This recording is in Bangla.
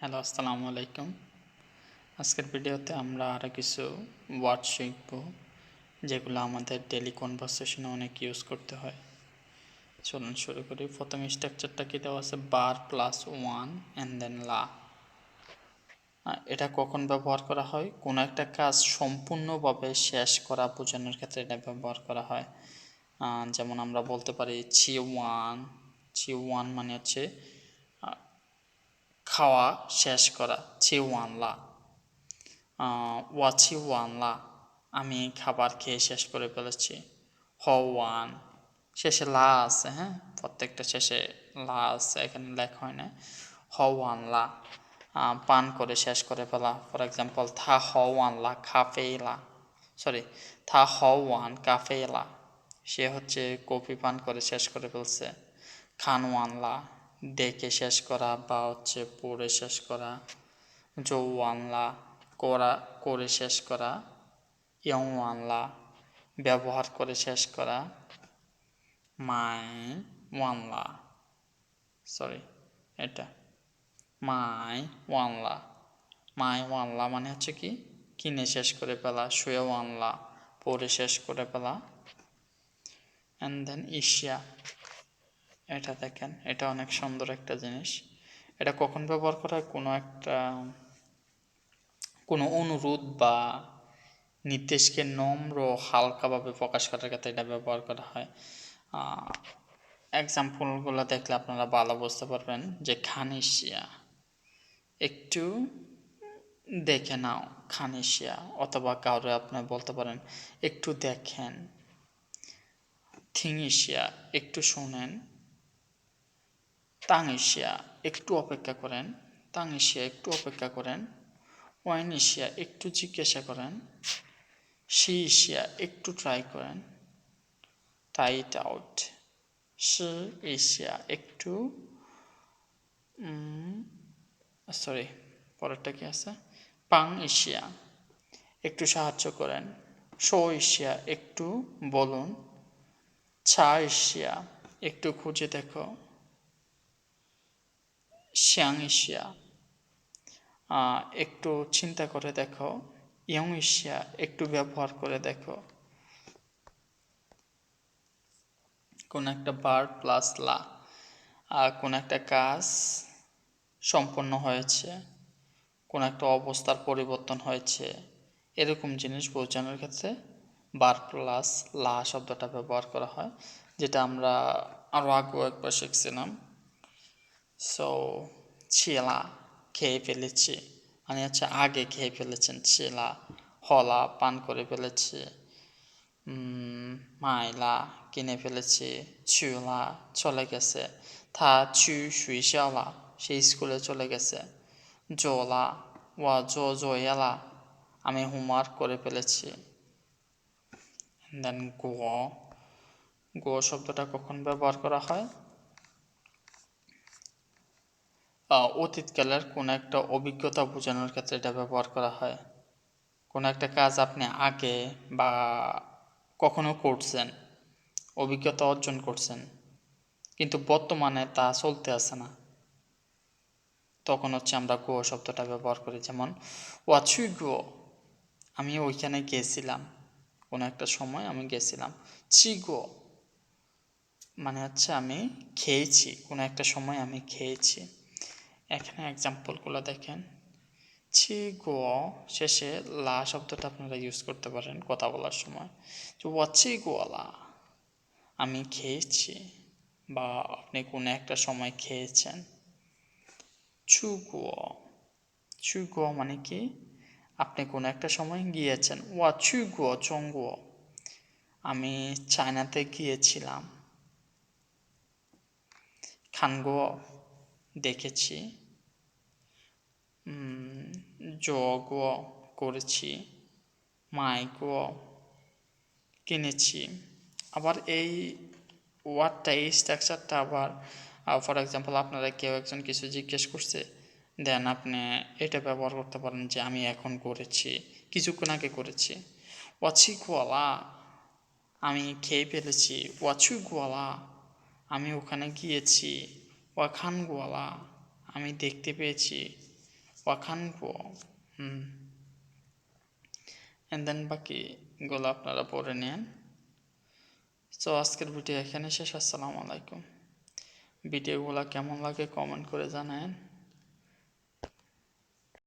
হ্যালো, আসসালামু আলাইকুম। আজকের ভিডিওতে আমরা আরও কিছু ওয়ার্ড শিখব, যেগুলো আমাদের ডেলি কনভারসেশনে অনেক ইউজ করতে হয়। চলুন শুরু করি। প্রথম স্ট্রাকচারটা কি দেওয়া আছে? বার প্লাস ওয়ান অ্যান্ড দেন লা এটা কখন ব্যবহার করা হয়? কোনো একটা কাজ সম্পূর্ণভাবে শেষ করা বোঝানোর ক্ষেত্রে এটা ব্যবহার করা হয়। যেমন আমরা বলতে পারি ছি ওয়ান ছি ওয়ান মানে হচ্ছে খাওয়া শেষ করা, ছি ওয়ানলা ওয়াছি ওয়ানলা আমি খাবার খেয়ে শেষ করে ফেলেছি। হ ওয়ান, শেষে লা আছে হ্যাঁ? প্রত্যেকটা শেষে লা আছে, এখানে লেখা হয় না। হ ওয়ানলা পান করে শেষ করে ফেলা। ফর এক্সাম্পল থা হ ওয়ানলা খাফেলা সরি থা হ ওয়ান কাফেলা সে হচ্ছে কফি পান করে শেষ করে ফেলছে। খান ওয়ানলা ডেকে শেষ করা বা হচ্ছে পড়ে শেষ করা জৌওয়ানলা করা, করে শেষ করা ইয়ংওয়ানলা ব্যবহার করে শেষ করা মাই ওয়ানলা সরি এটা মাই ওয়ানলা মাই ওয়ানলা মানে হচ্ছে কি? কিনে শেষ করে ফেলা শুয়ে ওয়ানলা পরে শেষ করে ফেলা অ্যান্ড দেন ইশিয়া এটা দেখেন, এটা অনেক সুন্দর একটা জিনিস। এটা কখন ব্যবহার করা হয়? কোনো একটা, কোনো অনুরোধ বা নির্দেশকে নম্র, হালকাভাবে প্রকাশ করার ক্ষেত্রে এটা ব্যবহার করা হয়। এক্সাম্পলগুলো দেখলে আপনারা ভালো বুঝতে পারবেন যে খানিশিয়া। একটু দেখে নাও, খানিশিয়া, অথবা কাউরে আপনি বলতে পারেন, একটু দেখেন। থিংইশিয়া, একটু শোনেন। তাংইশিয়া একটু অপেক্ষা করেন। তাং এশিয়া, একটু অপেক্ষা করেন। ওয়াইন এশিয়া, একটু জিজ্ঞাসা করেন। সি এশিয়া, একটু ট্রাই করেন। Tight out. সি এশিয়া, একটু সরি, পরেরটা কি আছে? পাং এশিয়া, একটু সাহায্য করেন। শো এশিয়া, একটু বলুন। ছা এশিয়া, একটু খুঁজে দেখো। শ্যাং এশিয়া একটু চিন্তা করে দেখো। ইয়ং এশিয়া একটু ব্যবহার করে দেখো। কোন একটা বার প্লাস লা কোন একটা কাজ সম্পন্ন হয়েছে, কোন একটা অবস্থার পরিবর্তন হয়েছে, এরকম জিনিস বোঝানোর ক্ষেত্রে বার প্লাস লা শব্দটা ব্যবহার করা হয়, যেটা আমরা আরও আগেও একবার শিখছিলাম। সো ছিলা খেয়ে ফেলেছি মানে হচ্ছে আগে খেয়ে ফেলেছেন ছিলা হলা পান করে ফেলেছি মাইলা কিনে ফেলেছি ছুলা চলে গেছে থা ছু শুই শালা সে স্কুলে চলে গেছে জোলা ওয়া জো জয়ালা আমি হোমওয়ার্ক করে ফেলেছি দেন গো গো শব্দটা কখন ব্যবহার করা হয়? অতীতকালের কোনো একটা অভিজ্ঞতা বোঝানোর ক্ষেত্রে এটা ব্যবহার করা হয়। কোনো একটা কাজ আপনি আগে বা কখনো করছেন, অভিজ্ঞতা অর্জন করছেন, কিন্তু বর্তমানে তা চলতে আসে না। তখন হচ্ছে আমরা গো শব্দটা ব্যবহার করি, যেমন, ওয়াচুই গো? আমি ওইখানে গেছিলাম। কোনো একটা সময় আমি গেছিলাম, চি গো? মানে হচ্ছে আমি খেয়েছি, কোনো একটা সময় আমি খেয়েছি। এখানে এক্সাম্পলগুলো দেখেন। ছি, গো, শেষে লা শব্দটা আপনারা ইউজ করতে পারেন কথা বলার সময়। যে ওয়াচি গোয়ালা আমি খেয়েছি বা আপনি কোনো একটা সময় খেয়েছেন। ছু গুয় ছু গুয় মানে কি? আপনি কোনো একটা সময় গিয়েছেন। ওয়া ছু গুয় চঙ্গুয় আমি চায়নাতে গিয়েছিলাম। খানগো দেখেছি। যোগও করেছি মাইকও কিনেছি আবার এই ওয়ার্ডটা এই স্ট্রাকচারটা আবার ফর এক্সাম্পল আপনারা কেউ একজন কিছু জিজ্ঞেস করছে, দেন আপনি এটা ব্যবহার করতে পারেন যে আমি এখন করেছি, কিছুক্ষণ আগে করেছি। ওয়াছি গোয়ালা, আমি খেয়ে ফেলেছি। ওয়াছু গোয়ালা, আমি ওখানে গিয়েছি। ওয়াখান গোয়ালা, আমি দেখতে পেয়েছি। ওয়াখান পো হুম দেন বাকিগুলো আপনারা পড়ে নেন। সো আজকের ভিডিও এখানে শেষ। আসসালামু আলাইকুম। ভিডিওগুলো কেমন লাগে কমেন্ট করে জানান